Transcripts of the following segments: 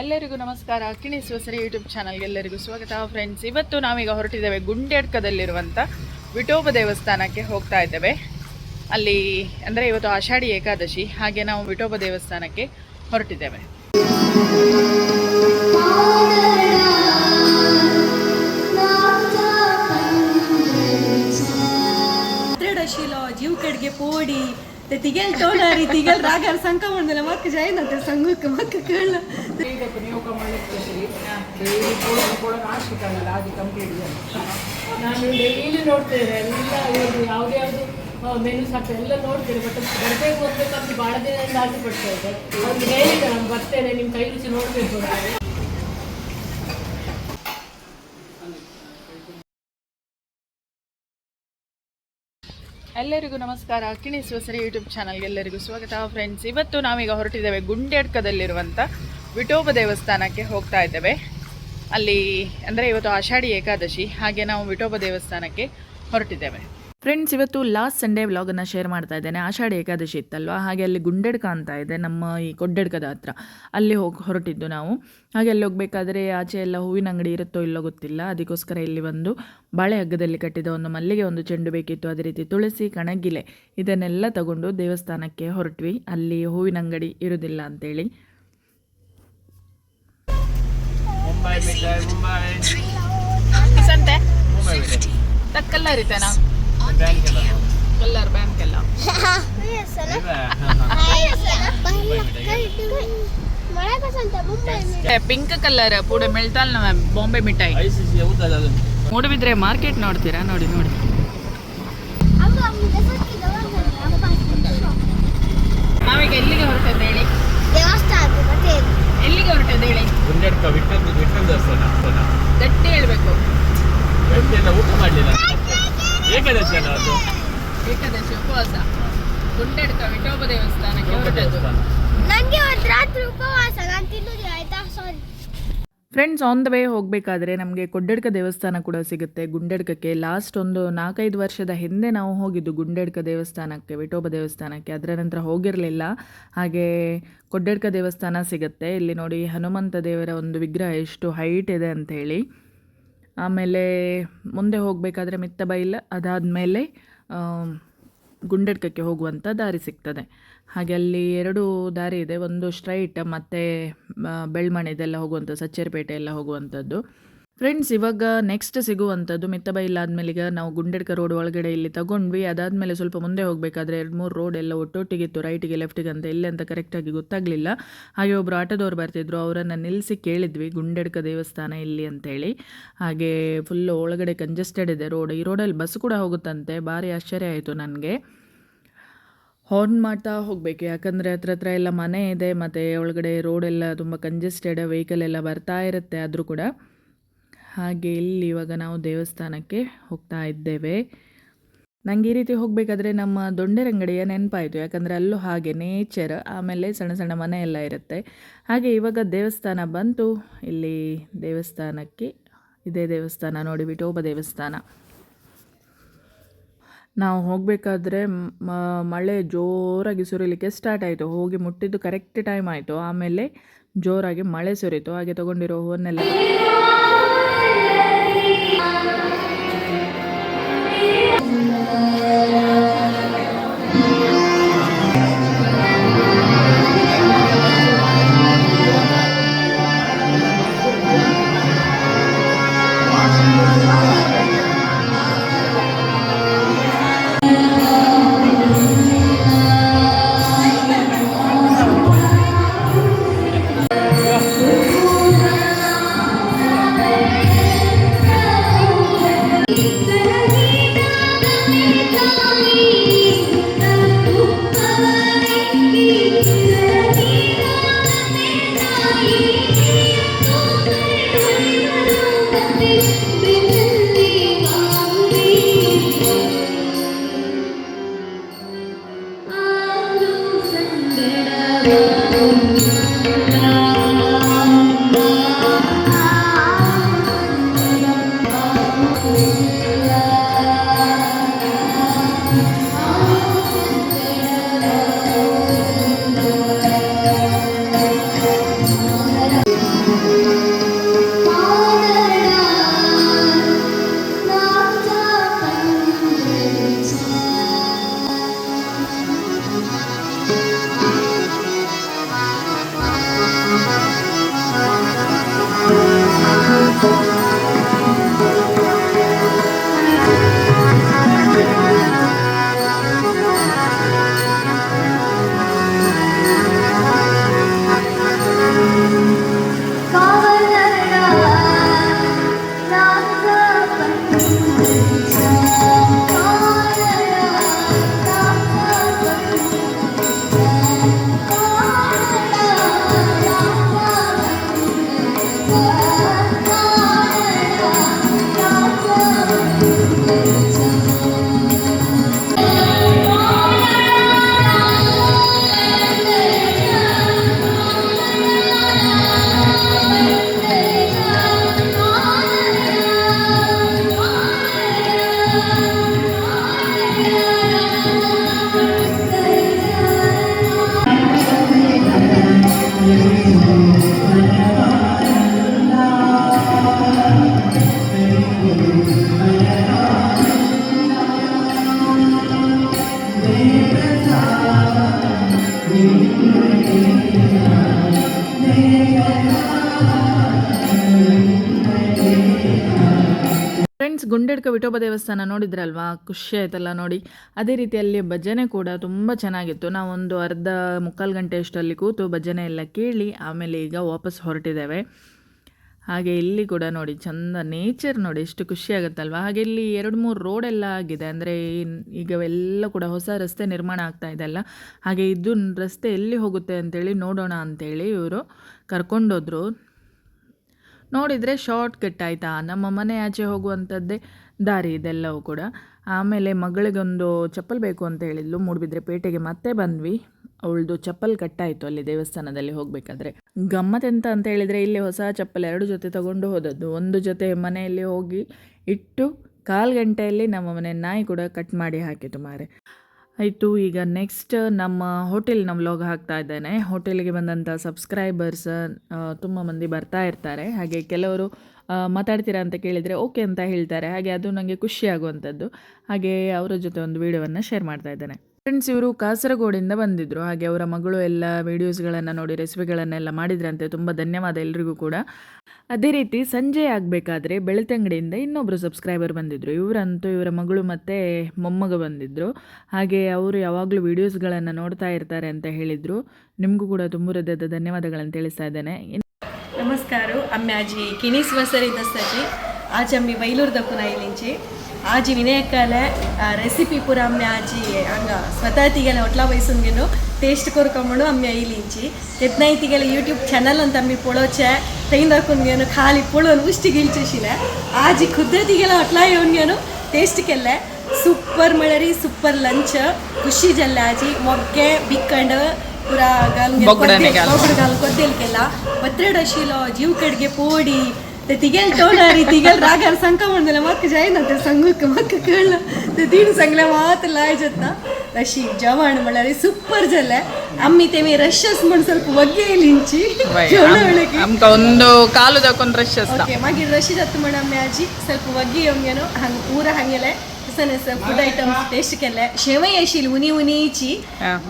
ಎಲ್ಲರಿಗೂ ನಮಸ್ಕಾರ. ಅಕ್ಕಿಣಿ ಸರಿ ಯೂಟ್ಯೂಬ್ ಚಾನಲ್ಗೆ ಎಲ್ಲರಿಗೂ ಸ್ವಾಗತ. ಫ್ರೆಂಡ್ಸ್ ಇವತ್ತು ನಾವೀಗ ಹೊರಟಿದ್ದೇವೆ ಗುಂಡೆಡ್ಕದಲ್ಲಿರುವಂಥ ವಿಠೋಬ ದೇವಸ್ಥಾನಕ್ಕೆ ಹೋಗ್ತಾ ಇದ್ದೇವೆ. ಅಲ್ಲಿ ಅಂದರೆ ಇವತ್ತು ಆಷಾಢಿ ಏಕಾದಶಿ, ಹಾಗೆ ನಾವು ವಿಠೋಬ ದೇವಸ್ಥಾನಕ್ಕೆ ಹೊರಟಿದ್ದೇವೆ. ಜೀವ ಕಡೆಗೆ ಪೋಡಿ ತಿಗೆಲ್ ತೋಡಾರಿ ತಿಗೆಲ್ ರಾಗಾರ್ ಸಂಕ ಮಾಡ್ದಲ್ಲ ಮಕ್ಕ ಜಾಯಿನಂತೆ ಸಂಘಕ್ಕೆ ಮಕ್ಕ ಕೇಳ ಜೈನಂತೆ ಸಂಗುಕ್ಕೆ ಮಕ್ಕ ಕಳ್ಳ ನಾನು ಡೈಲಿ ನೋಡ್ತೇನೆ ಎಲ್ಲ ಇವರು ಯಾವ್ದು ಯಾವುದು ಮೆನುಸ್ ಹಾಕ್ತಾರೆ ಎಲ್ಲ ನೋಡ್ತೇನೆ ಬಟ್ ಬರಬೇಕು ಹೋಗ್ಬೇಕಂತ ಭಾಳ ದಿನದಿಂದ ಆಸೆ ಪಡ್ತಾ ಇದೆ ಅವ್ರು ಹೇಳಿದೆ ನಾನು ಬರ್ತೇನೆ ನಿಮ್ಮ ಕೈ ರುಚಿ ನೋಡಬೇಕು ಅಂತ ಎಲ್ಲರಿಗೂ ನಮಸ್ಕಾರ. ಅಕ್ಕಿಣಿ ಸರಿ ಯೂಟ್ಯೂಬ್ ಚಾನಲ್ಗೆ ಎಲ್ಲರಿಗೂ ಸ್ವಾಗತ. ಫ್ರೆಂಡ್ಸ್ ಇವತ್ತು ನಾವೀಗ ಹೊರಟಿದ್ದೇವೆ ಗುಂಡ್ಯಡ್ಕದಲ್ಲಿರುವಂಥ ವಿಠೋಬ ದೇವಸ್ಥಾನಕ್ಕೆ ಹೋಗ್ತಾ ಇದ್ದೇವೆ. ಅಲ್ಲಿ ಅಂದರೆ ಇವತ್ತು ಆಷಾಢಿ ಏಕಾದಶಿ, ಹಾಗೆ ನಾವು ವಿಠೋಬ ದೇವಸ್ಥಾನಕ್ಕೆ ಹೊರಟಿದ್ದೇವೆ. ಫ್ರೆಂಡ್ಸ್ ಇವತ್ತು ಲಾಸ್ಟ್ ಸಂಡೇ ವ್ಲಾಗನ್ನು ಶೇರ್ ಮಾಡ್ತಾ ಇದ್ದೇನೆ. ಆಷಾಢಿ ಏಕಾದಶಿ ಇತ್ತಲ್ವಾ? ಹಾಗೆ ಅಲ್ಲಿ ಗುಂಡೆಡ್ಕ ಅಂತ ಇದೆ, ನಮ್ಮ ಈ ಕೊಡ್ಡೆಡ್ಕದ ಹತ್ರ. ಅಲ್ಲಿ ಹೋಗಿ ಹೊರಟಿದ್ದು ನಾವು. ಹಾಗೆ ಅಲ್ಲಿ ಹೋಗಬೇಕಾದ್ರೆ ಆಚೆ ಎಲ್ಲ ಹೂವಿನ ಅಂಗಡಿ ಇರುತ್ತೋ ಇಲ್ಲೋ ಗೊತ್ತಿಲ್ಲ. ಅದಕ್ಕೋಸ್ಕರ ಇಲ್ಲಿ ಒಂದು ಬಾಳೆ ಹಗ್ಗದಲ್ಲಿ ಕಟ್ಟಿದ ಒಂದು ಮಲ್ಲಿಗೆ ಒಂದು ಚೆಂಡು ಬೇಕಿತ್ತು. ಅದೇ ರೀತಿ ತುಳಸಿ, ಕಣಗಿಲೆ ಇದನ್ನೆಲ್ಲ ತಗೊಂಡು ದೇವಸ್ಥಾನಕ್ಕೆ ಹೊರಟ್ವಿ. ಅಲ್ಲಿ ಹೂವಿನ ಅಂಗಡಿ ಇರೋದಿಲ್ಲ ಅಂತೇಳಿ. ಮಿಠಾಯಿ ಮುಂಬೈ ಸಂತೆ ಮುಂಬೈ ಬ್ಯಾಂಕ್ ಎಲ್ಲ ಕಲ್ಲರ್ ಬ್ಯಾಂಕ್ ಎಲ್ಲ ಪಿಂಕ್ ಕಲರ್ ಪೂಡೆ ಮೆಲ್ತಾಲ್ ಬಾಂಬೆ ಮಿಠಾಯಿ. ಮೂಡಬಿದ್ರೆ ಸಿ ಸಿ ಉದ್ದದ ಅದು ಮೂಡುಬಿದ್ರೆ ಮಾರ್ಕೆಟ್ ನೋಡ್ತೀರಾ? ನೋಡಿ ನೋಡಿ ನಾವೀಗ ಎಲ್ಲಿಗೆ ಹೊರಟದ್ದು ಹೇಳಿ ಹೇಳಿ ಗುಂಡೆಡ್ಕ ವಿಠಲ್ ವಿಠಲ್ ದೇವಸ್ಥಾನ ಗಟ್ಟಿ ಹೇಳ್ಬೇಕು. ಎಲ್ಲ ಊಟ ಮಾಡಲಿಲ್ಲ. ಏಕಾದಶಿ ಅಲ್ಲ ಅದು? ಏಕಾದಶಿ ಉಪವಾಸ. ಗುಂಡೆಡ್ಕ ವಿಠೋಬ ದೇವಸ್ಥಾನಕ್ಕೆ ಹೊರಟದ್ದು. ನಂಗೆ ಒಂದು ರಾತ್ರಿ ಉಪವಾಸ ನಾನು ತಿನ್ನುದಿಲ್ಲ. ಫ್ರೆಂಡ್ಸ್ ಆನ್ ದ ವೇ ಹೋಗಬೇಕಾದ್ರೆ ನಮಗೆ ಕೊಡ್ಡಡ್ಕ ದೇವಸ್ಥಾನ ಕೂಡ ಸಿಗುತ್ತೆ. ಗುಂಡಡ್ಕಕ್ಕೆ ಲಾಸ್ಟ್ ಒಂದು ನಾಲ್ಕೈದು ವರ್ಷದ ಹಿಂದೆ ನಾವು ಹೋಗಿದ್ದು ಗುಂಡಡ್ಕ ದೇವಸ್ಥಾನಕ್ಕೆ, ವಿಠೋಬ ದೇವಸ್ಥಾನಕ್ಕೆ. ಅದರ ನಂತರ ಹೋಗಿರಲಿಲ್ಲ. ಹಾಗೆ ಕೊಡ್ಡಡ್ಕ ದೇವಸ್ಥಾನ ಸಿಗುತ್ತೆ. ಇಲ್ಲಿ ನೋಡಿ ಹನುಮಂತ ದೇವರ ಒಂದು ವಿಗ್ರಹ ಎಷ್ಟು ಹೈಟ್ ಇದೆ ಅಂತ ಹೇಳಿ. ಆಮೇಲೆ ಮುಂದೆ ಹೋಗಬೇಕಾದ್ರೆ ಮಿತ್ತಬೈಲ್ ಅದಾದಮೇಲೆ ಗುಂಡೆಡ್ಕಕ್ಕೆ ಹೋಗುವಂಥ ದಾರಿ ಸಿಗ್ತದೆ. ಹಾಗೆ ಅಲ್ಲಿ ಎರಡು ದಾರಿ ಇದೆ. ಒಂದು ಸ್ಟ್ರೈಟ್ ಮತ್ತು ಬೆಳ್ಮಣಿದೆಲ್ಲ ಹೋಗುವಂಥ ಸಚ್ಚೇರಿಪೇಟೆ ಎಲ್ಲ ಹೋಗುವಂಥದ್ದು. ಫ್ರೆಂಡ್ಸ್ ಇವಾಗ ನೆಕ್ಸ್ಟ್ ಸಿಗುವಂಥದ್ದು ಮಿತ್ತಬೈಲ್ ಆದಮೇಲೆ ಈಗ ನಾವು ಗುಂಡೆಡ್ಕ ರೋಡ್ ಒಳಗಡೆ ಇಲ್ಲಿ ತಗೊಂಡ್ವಿ. ಅದಾದಮೇಲೆ ಸ್ವಲ್ಪ ಮುಂದೆ ಹೋಗಬೇಕಾದ್ರೆ ಎರಡು ಮೂರು ರೋಡ್ ಎಲ್ಲ ಒಟ್ಟೊಟ್ಟಿಗಿತ್ತು ರೈಟಿಗೆ ಲೆಫ್ಟಿಗೆ ಅಂತ ಎಲ್ಲಿ ಅಂತ ಕರೆಕ್ಟಾಗಿ ಗೊತ್ತಾಗಲಿಲ್ಲ. ಹಾಗೆ ಒಬ್ಬರು ಆಟೋದವ್ರು ಬರ್ತಿದ್ರು, ಅವರನ್ನು ನಿಲ್ಲಿಸಿ ಕೇಳಿದ್ವಿ ಗುಂಡೆಡ್ಕ ದೇವಸ್ಥಾನ ಇಲ್ಲಿ ಅಂತೇಳಿ ಹಾಗೆ ಫುಲ್ ಒಳಗಡೆ ಕಂಜೆಸ್ಟೆಡ್ ಇದೆ ರೋಡ್ ಈ ರೋಡಲ್ಲಿ ಬಸ್ ಕೂಡ ಹೋಗುತ್ತಂತೆ, ಭಾರಿ ಆಶ್ಚರ್ಯ ಆಯಿತು ನನಗೆ. ಹಾರ್ನ್ ಮಾಡ್ತಾ ಹೋಗಬೇಕು, ಯಾಕಂದರೆ ಹತ್ರ ಹತ್ರ ಎಲ್ಲ ಮನೆ ಇದೆ, ಮತ್ತು ಒಳಗಡೆ ರೋಡೆಲ್ಲ ತುಂಬ ಕಂಜೆಸ್ಟೆಡ್ ವೆಹಿಕಲ್ ಎಲ್ಲ ಬರ್ತಾ ಇರುತ್ತೆ ಆದರೂ ಕೂಡ. ಹಾಗೆ ಇಲ್ಲಿ ಇವಾಗ ನಾವು ದೇವಸ್ಥಾನಕ್ಕೆ ಹೋಗ್ತಾ ಇದ್ದೇವೆ. ನನಗೆ ಈ ರೀತಿ ಹೋಗಬೇಕಾದ್ರೆ ನಮ್ಮ ದೊಂಡೆರಂಗಡಿಯ ನೆನಪಾಯಿತು, ಯಾಕಂದರೆ ಅಲ್ಲೂ ಹಾಗೆ ನೇಚರ್ ಆಮೇಲೆ ಸಣ್ಣ ಸಣ್ಣ ಮನೆ ಎಲ್ಲ ಇರುತ್ತೆ. ಹಾಗೆ ಇವಾಗ ದೇವಸ್ಥಾನ ಬಂತು, ಇಲ್ಲಿ ದೇವಸ್ಥಾನಕ್ಕೆ, ಇದೇ ದೇವಸ್ಥಾನ ನೋಡಿ ವಿಠೋಬ ದೇವಸ್ಥಾನ. ನಾವು ಹೋಗಬೇಕಾದ್ರೆ ಮಳೆ ಜೋರಾಗಿ ಸುರಿಲಿಕ್ಕೆ ಸ್ಟಾರ್ಟ್ ಆಯಿತು. ಹೋಗಿ ಮುಟ್ಟಿದ್ದು ಕರೆಕ್ಟ್ ಟೈಮ್ ಆಯಿತು. ಆಮೇಲೆ ಜೋರಾಗಿ ಮಳೆ ಸುರಿತು. ಹಾಗೆ ತಗೊಂಡಿರೋ ಹೂವನ್ನೆಲ್ಲ Friends Gundedka Vithoba ದೇವಸ್ಥಾನ ನೋಡಿದ್ರಲ್ವಾ? ಖುಷಿ ಆಯ್ತಲ್ಲ ನೋಡಿ. ಅದೇ ರೀತಿ ಅಲ್ಲಿ ಭಜನೆ ಕೂಡ ತುಂಬ ಚೆನ್ನಾಗಿತ್ತು. ನಾವೊಂದು ಅರ್ಧ ಮುಕ್ಕಾಲು ಗಂಟೆ ಅಷ್ಟರಲ್ಲಿ ಕೂತು ಭಜನೆ ಎಲ್ಲ ಕೇಳಿ ಆಮೇಲೆ ಈಗ ವಾಪಸ್ ಹೊರಟಿದ್ದೇವೆ. ಹಾಗೆ ಇಲ್ಲಿ ಕೂಡ ನೋಡಿ, ಚಂದ ನೇಚರ್ ನೋಡಿ, ಎಷ್ಟು ಖುಷಿ ಆಗುತ್ತಲ್ವ? ಹಾಗೆ ಇಲ್ಲಿ ಎರಡು ಮೂರು ರೋಡ್ ಎಲ್ಲ ಆಗಿದೆ. ಅಂದರೆ ಈಗ ಎಲ್ಲ ಕೂಡ ಹೊಸ ರಸ್ತೆ ನಿರ್ಮಾಣ ಆಗ್ತಾ ಇದೆ ಅಲ್ಲ? ಹಾಗೆ ಇದು ರಸ್ತೆ ಎಲ್ಲಿ ಹೋಗುತ್ತೆ ಅಂತೇಳಿ ನೋಡೋಣ ಅಂತೇಳಿ ಇವರು ಕರ್ಕೊಂಡೋದ್ರು. ನೋಡಿದರೆ ಶಾರ್ಟ್ ಕಟ್ ಆಯಿತಾ? ನಮ್ಮ ಮನೆ ಆಚೆ ಹೋಗುವಂಥದ್ದೇ ದಾರಿ ಇದೆಲ್ಲವೂ ಕೂಡ. ಆಮೇಲೆ ಮಗಳಿಗೊಂದು ಚಪ್ಪಲ್ ಬೇಕು ಅಂತ ಹೇಳಿದ್ಲು. ಮೂಡುಬಿದ್ರೆ ಪೇಟೆಗೆ ಮತ್ತೆ ಬಂದ್ವಿ. ಅವಳದು ಚಪ್ಪಲ್ ಕಟ್ಟಾಯಿತು ಅಲ್ಲಿ ದೇವಸ್ಥಾನದಲ್ಲಿ ಹೋಗಬೇಕಾದ್ರೆ. ಗಮ್ಮತ್ತೆಂತ ಅಂತ ಹೇಳಿದರೆ ಇಲ್ಲಿ ಹೊಸ ಚಪ್ಪಲ್ ಎರಡು ಜೊತೆ ತಗೊಂಡು ಹೋದದ್ದು. ಒಂದು ಜೊತೆ ಮನೆಯಲ್ಲಿ ಹೋಗಿ ಇಟ್ಟು ಕಾಲು ಗಂಟೆಯಲ್ಲಿ ನಮ್ಮ ಮನೆ ನಾಯಿ ಕೂಡ ಕಟ್ ಮಾಡಿ ಹಾಕಿತು ಮಾರೆ. ಆಯಿತು, ಈಗ ನೆಕ್ಸ್ಟ್ ನಮ್ಮ ಹೋಟೆಲ್ನ ವ್ಲಾಗ್ ಹಾಕ್ತಾ ಇದ್ದೇನೆ. ಹೋಟೆಲ್ಗೆ ಬಂದಂಥ ಸಬ್ಸ್ಕ್ರೈಬರ್ಸ್ ತುಂಬ ಮಂದಿ ಬರ್ತಾ ಇರ್ತಾರೆ. ಹಾಗೆ ಕೆಲವರು ಮಾತಾಡ್ತೀರಾ ಅಂತ ಕೇಳಿದರೆ ಓಕೆ ಅಂತ ಹೇಳ್ತಾರೆ. ಹಾಗೆ ಅದು ನನಗೆ ಖುಷಿ ಆಗುವಂಥದ್ದು. ಹಾಗೆ ಅವರ ಜೊತೆ ಒಂದು ವಿಡಿಯೋವನ್ನು ಶೇರ್ ಮಾಡ್ತಾ ಇದ್ದೇನೆ. ಫ್ರೆಂಡ್ಸ್ ಇವರು ಕಾಸರಗೋಡಿಂದ ಬಂದಿದ್ರು. ಹಾಗೆ ಅವರ ಮಗಳು ಎಲ್ಲ ವೀಡಿಯೋಸ್ಗಳನ್ನು ನೋಡಿ ರೆಸಿಪಿಗಳನ್ನೆಲ್ಲ ಮಾಡಿದ್ರಂತೆ. ತುಂಬ ಧನ್ಯವಾದ ಎಲ್ರಿಗೂ ಕೂಡ. ಅದೇ ರೀತಿ ಸಂಜೆ ಆಗಬೇಕಾದ್ರೆ ಬೆಳ್ತಂಗಡಿಯಿಂದ ಇನ್ನೊಬ್ಬರು ಸಬ್ಸ್ಕ್ರೈಬರ್ ಬಂದಿದ್ರು. ಇವರಂತೂ ಇವರ ಮಗಳು ಮತ್ತು ಮೊಮ್ಮಗ ಬಂದಿದ್ದರು ಹಾಗೆ ಅವರು ಯಾವಾಗಲೂ ವೀಡಿಯೋಸ್ಗಳನ್ನು ನೋಡ್ತಾ ಇರ್ತಾರೆ ಅಂತ ಹೇಳಿದರು. ನಿಮಗೂ ಕೂಡ ತುಂಬ ಹೃದಯದ ಧನ್ಯವಾದಗಳನ್ನು ತಿಳಿಸ್ತಾ ಇದ್ದೇನೆ. ನಮಸ್ಕಾರ. ಅಮ್ಮಾಜಿ ಕಿಣೀಸ್ ವಸರಿ ದಸ್ತಾಜಿ ಆಚಮ್ಮಿ ಬೈಲೂರು ದಪ್ಪುನಾಯಿಲಿಂಚಿ ಆಜಿ વિનેકાલે ರೆಸಿಪಿ ಪೂರ ಅಮ್ಮೆ ಆಜಿ ಹಂಗ ಸ್ವತಃ ತಿಗೆಲ್ಲ ಹೊಟ್ಲ ಬಯಸಂಗೇನು ಟೇಸ್ಟ್ ಕೊರ್ಕೊಂಬಂಡು ಅಮ್ಮೆ ಐಲಿಂಚಿ ಎತ್ನೈ ತಿಗೆಲ್ಲ ಯೂಟ್ಯೂಬ್ ಚಾನಲ್ ಅಂತ ಅಮ್ಮಿ ಪೊಳೋಚೆ ತೆಗೆದಾಕೊಂಡೇನು ಖಾಲಿ ಪೊಳೋ ಉಷ್ಟಿಗೆ ಇಳ್ಚಿಶಿಲೆ ಆಜಿ ಖುದ್ದೆ ಹೊಟ್ಲಾ ಹೊಟ್ಲ ಇವನ್ಗೇನು ಟೇಸ್ಟ್ ಕೆಲ್ಲೆ. ಸೂಪರ್ ಮಳರಿ ಸೂಪರ್ ಲಂಚ್ ಖುಷಿ ಜಲ್ಲ ಆಜಿ. ಮೊಗ್ಗೆ ಬಿಕ್ಕಂಡು ಪೂರ ಗಾಲ್ ಗೊತ್ತಿಲ್ಕೆಲ್ಲ ಶೀಲೋ ಜೀವ್ ಕಡೆಗೆ ಪೋಡಿ घाल. बोकड घालून कोद्देल केला पत्रेड आशिल्लो जीव कडगे पोडी ते तिगेल तोंडारी तिगेल रागार सांगता म्हणलें म्हाका जायना तें सांगूक म्हाका कळना ते तीन सांगलें मात लाय जाता अशी जेवण म्हळ्यार सुपर जालें आमी तेमी रशस म्हण ಸ್ವಲ್ಪ ಒಗ್ಗೆ ಇಲ್ಲಿಂಚಿ ಒಳಗೆ ನಮ್ಗೆ ಒಂದು ಕಾಲು ತಕೊಂಡು ರಶ್ ಓಕೆ ಮಾಗಿರ್ ರಶೀದ್ ಹತ್ತು ಮೇಡಮ್ ಆಮ್ಮೆ ಅಜ್ಜಿ ಸ್ವಲ್ಪ ಒಗ್ಗಿ ಹಂಗೇನು ಹಂಗೆ ಪೂರ ಹಂಗೆಲೆ ಸರ್ ಫುಡ್ ಐಟಮ್ಸ್ ಟೇಸ್ಟ್ಗೆಲ್ಲ ಶೇವೈ ಐಶಿಲ್ ಉನಿ ಉನಿ ಈಚಿ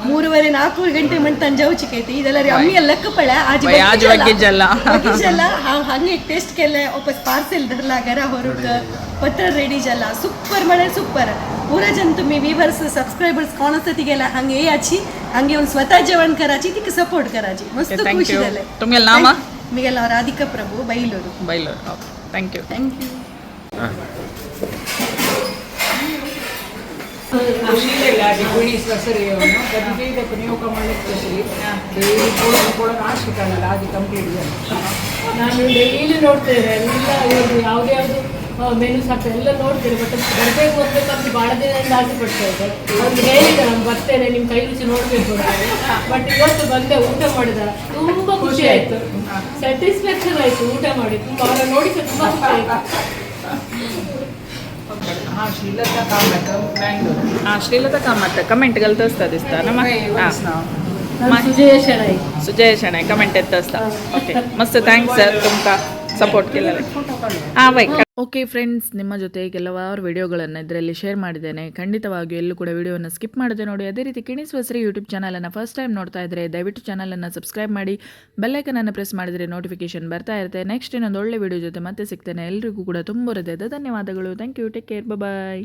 ಮೂರುವರೆ ನಾಲ್ಕು ಗಂಟೆ ಮಂಟ ತಂಜಾವು ಚಿಕ್ಕೈತಿ ಇದೆಲ್ಲ ರೀ ಅಮ್ಮಿ ಲೆಕ್ಕ ಪಳೆ ಆಜಿ ಟೆಸ್ಟ್ ಬಗ್ಗಿಜಲ್ಲ ಬಗ್ಗಿಜಲ್ಲ ಹಂಗೆ ಟೇಸ್ಟ್ಗೆಲ್ಲ ವಾಪಸ್ ಪಾರ್ಸೆಲ್ ದರ್ಲಾಗರ ಹೊರಗ. ಪತ್ರ ರೆಡಿ ಜಲ್ಲ ಸೂಪರ್ ಮಳೆ ಸೂಪರ್. ಪೂರ ಜನ ತುಂಬಿ ವೀವರ್ಸ್ ಸಬ್ಸ್ಕ್ರೈಬರ್ಸ್ ಕಾಣಿಸತಿಗೆಲ್ಲ ಹಂಗೆ ಏ ಆಚಿ ಹಂಗೆ ಒಂದು ಸ್ವತಃ ಜವಣ್ ಕರಾಚಿ ಇದಕ್ಕೆ ಸಪೋರ್ಟ್ ಕರಾಚಿ. ಮಸ್ತ್ ಖುಷಿ ತುಮ್ಗೆಲ್ಲ ನಾಮ? ನಿಮಗೆಲ್ಲ Radhika Prabhu Bailur. Bailur. Thank you thank you ನಾನು ಡೈಲಿ ನೋಡ್ತೇನೆ ಎಲ್ಲ ಇವರು ಯಾವುದೇ ಯಾವುದು ಮೆನು ಹಾಕ್ತಾರೆ ಎಲ್ಲ ನೋಡ್ತೇನೆ ಬಟ್ ಬರಬೇಕು ಅಂತ ಭಾಳ ದಿನದಿಂದ ಆಸೆ ಪಡ್ತಾ ಇದ್ದೆ ಅವ್ರಿಗೆ ಹೇಳಿದೆ ನಾನು ಬರ್ತೇನೆ ನಿಮ್ಮ ಕೈ ರುಚಿ ಬಟ್ ಇವತ್ತು ಬಂದೆ ಊಟ ಮಾಡಿದ ತುಂಬ ಖುಷಿ ಆಯಿತು ಸ್ಯಾಟಿಸ್ಫ್ಯಾಕ್ಷನ್ ಆಯಿತು ಊಟ ಮಾಡಿ. ತುಂಬ ಅವರ ನೋಡಿ ತುಂಬ ಖುಷಿ ಆಯಿತು. हा श्रीलता कामत ಬ್ಯಾಂಗ್ಳೂರ್ ಹಾಂ ಶ್ರೀಲತಾ ಕಾಮತ್ ಕಮೆಂಟ್ ಗಲ್ತಸ್ತಾ ದಿಸ್ತಾ ನಮ್ಮ ಹಾಂ ನಾನು ಸುಜಯ ಶೆಣೈ ಸುಜಯ ಶೆಣೈ ಕಮೆಂಟ್ ಎತ್ತಸ್ತಾ ಓಕೆ ಮಸ್ತ್ ಥ್ಯಾಂಕ್ಸ್ ಸರ್ ತುಮಕ ಸಪೋರ್ಟ್ ಕೆಲ ಹಾಂ ಬೈ ಓಕೆ ಫ್ರೆಂಡ್ಸ್ ನಿಮ್ಮ ಜೊತೆ ಕೆಲವಾರು ವಿಡಿಯೋಗಳನ್ನು ಇದರಲ್ಲಿ ಶೇರ್ ಮಾಡಿದ್ದೇನೆ. ಖಂಡಿತವಾಗಿಯೂ ಎಲ್ಲೂ ಕೂಡ ವಿಡಿಯೋವನ್ನು ಸ್ಕಿಪ್ ಮಾಡದೆ ನೋಡಿ. ಅದೇ ರೀತಿ ಕಿಣಿಸುವಸರಿ ಯೂಟ್ಯೂಬ್ ಚಾನಲನ್ನು ಫಸ್ಟ್ ಟೈಮ್ ನೋಡ್ತಾ ಇದ್ದರೆ ದಯವಿಟ್ಟು ಚಾನಲನ್ನು ಸಬ್ಸ್ಕ್ರೈಬ್ ಮಾಡಿ. ಬೆಲ್ಲೈಕನನ್ನು ಪ್ರೆಸ್ ಮಾಡಿದರೆ ನೋಟಿಫಿಕೇಶನ್ ಬರ್ತಾ ಇರುತ್ತೆ. ನೆಕ್ಸ್ಟ್ ಇನ್ನೊಂದು ಒಳ್ಳೆ ವಿಡಿಯೋ ಜೊತೆ ಮತ್ತೆ ಸಿಗ್ತೇನೆ. ಎಲ್ರಿಗೂ ಕೂಡ ತುಂಬ ಹೃದಯದ ಧನ್ಯವಾದಗಳು. Thank you take care bye